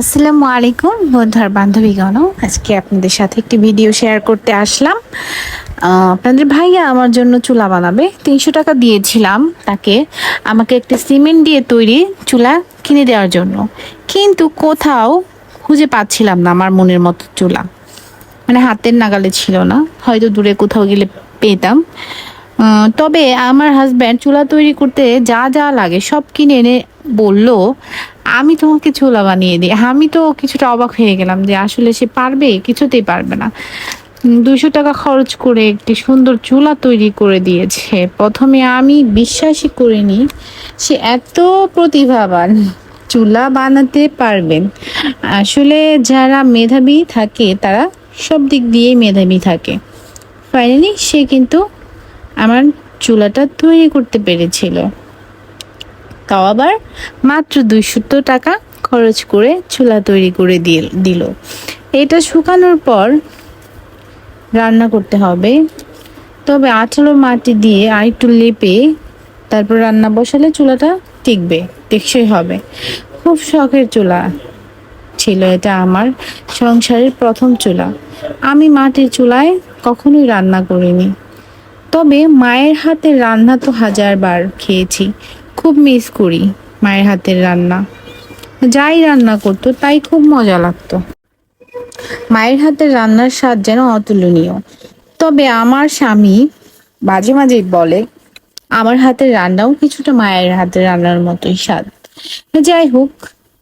আসসালামু আলাইকুম বন্ধুর বান্ধবীগণ আজকে আপনাদের সাথে একটি ভিডিও শেয়ার করতে আসলাম। আপনাদের ভাইয়া আমার জন্য চুলা বানাবে। তিনশো টাকা দিয়েছিলাম তাকে। আমাকে একটি সিমেন্ট দিয়ে তৈরি চুলা কিনে দেওয়ার জন্য। কিন্তু কোথাও খুঁজে পাচ্ছিলাম না আমার মনের মতো চুলা। মানে হাতের নাগালে ছিল না। হয়তো দূরে কোথাও গেলে পেতাম। তবে আমার হাজব্যান্ড চুলা তৈরি করতে যা যা লাগে সব কিনে এনে বলল আমি তোমাকে চুলা বানিয়ে দিই। আমি তো কিছুটা অবাক হয়ে গেলাম যে আসলে সে পারবে, কিছুতেই পারবে না। দুশো টাকা খরচ করে একটি সুন্দর চুলা তৈরি করে দিয়েছে। প্রথমে আমি বিশ্বাসই করিনি সে এত প্রতিভাবান চুলা বানাতে পারবেন। আসলে যারা মেধাবী থাকে, তারা সব দিক দিয়েই মেধাবী থাকে। ফাইনালি সে কিন্তু আমার চুলাটা তৈরি করতে পেরেছিল। তাও আবার মাত্র দুইশো টাকা খরচ করে চুলা তৈরি করে দিয়ে দিল। এটা শুকানোর পর রান্না করতে হবে। তবে আঠালো মাটি দিয়ে আর একটু লেপে তারপর রান্না বসালে চুলাটা টিকবে, টেকসই হবে। খুব শখের চুলা ছিল এটা আমার সংসারের প্রথম চুলা। আমি মাটির চুলায় কখনোই রান্না করিনি। তবে মায়ের হাতের রান্না তো হাজারবার খেয়েছি। খুব মিস করি মায়ের হাতের রান্না। যাই রান্না করতো, তাই খুব মজা লাগতো। মায়ের হাতের রান্নার স্বাদ যেন অতুলনীয়। তবে আমার স্বামী মাঝে মাঝে বলে, আমার হাতের রান্নাও কিছুটা মায়ের হাতের রান্নার মতোই স্বাদ। যাই হোক,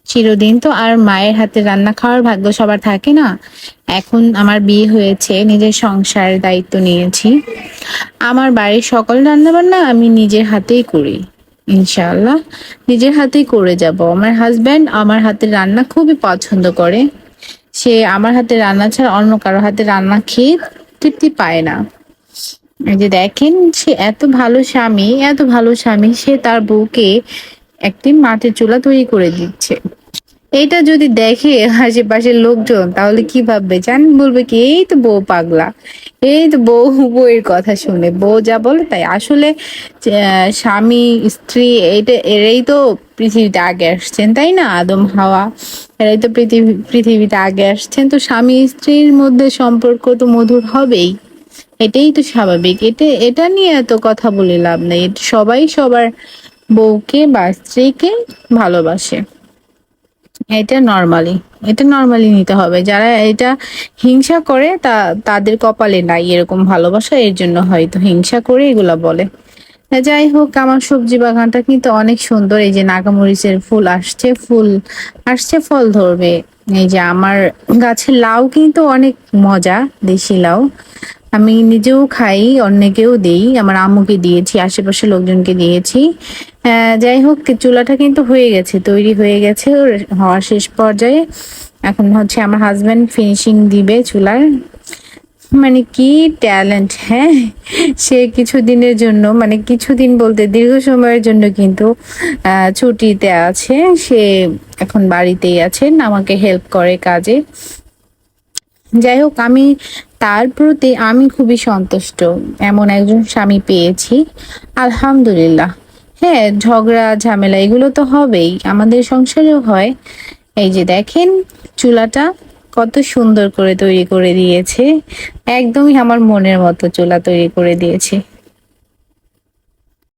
চিরদিন তো আর মায়ের হাতের রান্না খাওয়ার ভাগ্য সবার থাকে না। এখন আমার বিয়ে হয়েছে, নিজের সংসারের দায়িত্ব নিয়েছি। আমার বাড়ির সকল রান্নাবান্না আমি নিজের হাতেই করি। ইনশাআল্লাহ। নিজের হাতেই করে যাব। আমার হাজব্যান্ড আমার হাতে রান্না খুবই পছন্দ করে। সে আমার হাতে রান্না ছাড়া অন্য কারও হাতে রান্না খেয়ে তৃপ্তি পায় না। এই যে দেখেন, সে এত ভালো স্বামী, এত ভালো স্বামী, সে তার বউকে একটি মাটির চুলা তৈরি করে দিচ্ছে। এইটা যদি দেখে আশেপাশের লোকজন, তাহলে কি ভাববে? জান, বলবে কি, এই তো বউ পাগলা। এই তো বউ, বউয়ের কথা শুনে। বউ যা বলে তাই। আসলে স্বামী, স্ত্রী, এইটা, এরাই তো পৃথিবীতে আগে আসছেন, তাই না? আদম, হাওয়া, এরাই তো পৃথিবী, পৃথিবীতে আগে আসছেন। তো স্বামী, স্ত্রীর মধ্যে সম্পর্ক তো মধুর হবেই। এটাই তো স্বাভাবিক। এটা এটা নিয়ে এত কথা বলে লাভ নেই। সবাই সবার বউকে বা স্ত্রীকে ভালোবাসে। এটা নর্মালি এটা নর্মালি নিতে হবে। যারা এটা হিংসা করে, তা, তাদের কপালে নাই এরকম ভালোবাসা, এর জন্য হয়তো হিংসা করে এগুলা বলে। যাই হোক, আমার সবজি বাগানটা কিন্তু অনেক সুন্দর। এই যে নাগামরিচের ফুল আসছে ফুল আসছে, ফল ধরবে। এই যে আমার গাছের লাউ কিন্তু অনেক মজা, দেশি লাউ। আমি নিজেও খাই, অন্যকেও দিই। আমার আম্মুকে দিয়েছি আশেপাশে লোকজনকে দিয়েছি। যাই হোক চুলাটা কিন্তু হয়ে গেছে, তৈরি হয়ে গেছে ওর হওয়ার শেষ পর্যায়ে। এখন হচ্ছে আমার হাজব্যান্ড ফিনিশিং দিবে চুলার। মানে কি ট্যালেন্ট হ্যাঁ? সে কিছুদিনের জন্য মানে কিছুদিন বলতে দীর্ঘ সময়ের জন্য কিন্তু ছুটিতে আছে। সে এখন বাড়িতেই আছেন আমাকে হেল্প করে কাজে। যাই হোক, আমি তার প্রতি আমি খুবই সন্তুষ্ট। এমন একজন স্বামী পেয়েছি, আলহামদুলিল্লাহ। হ্যাঁ ঝগড়া, ঝামেলা, এগুলো তো হবেই। আমাদের সংসারেও হয়। এই যে দেখেন, চুলাটা কত সুন্দর করে তৈরি করে দিয়েছে। একদমই আমার মনের মতো চুলা তৈরি করে দিয়েছে।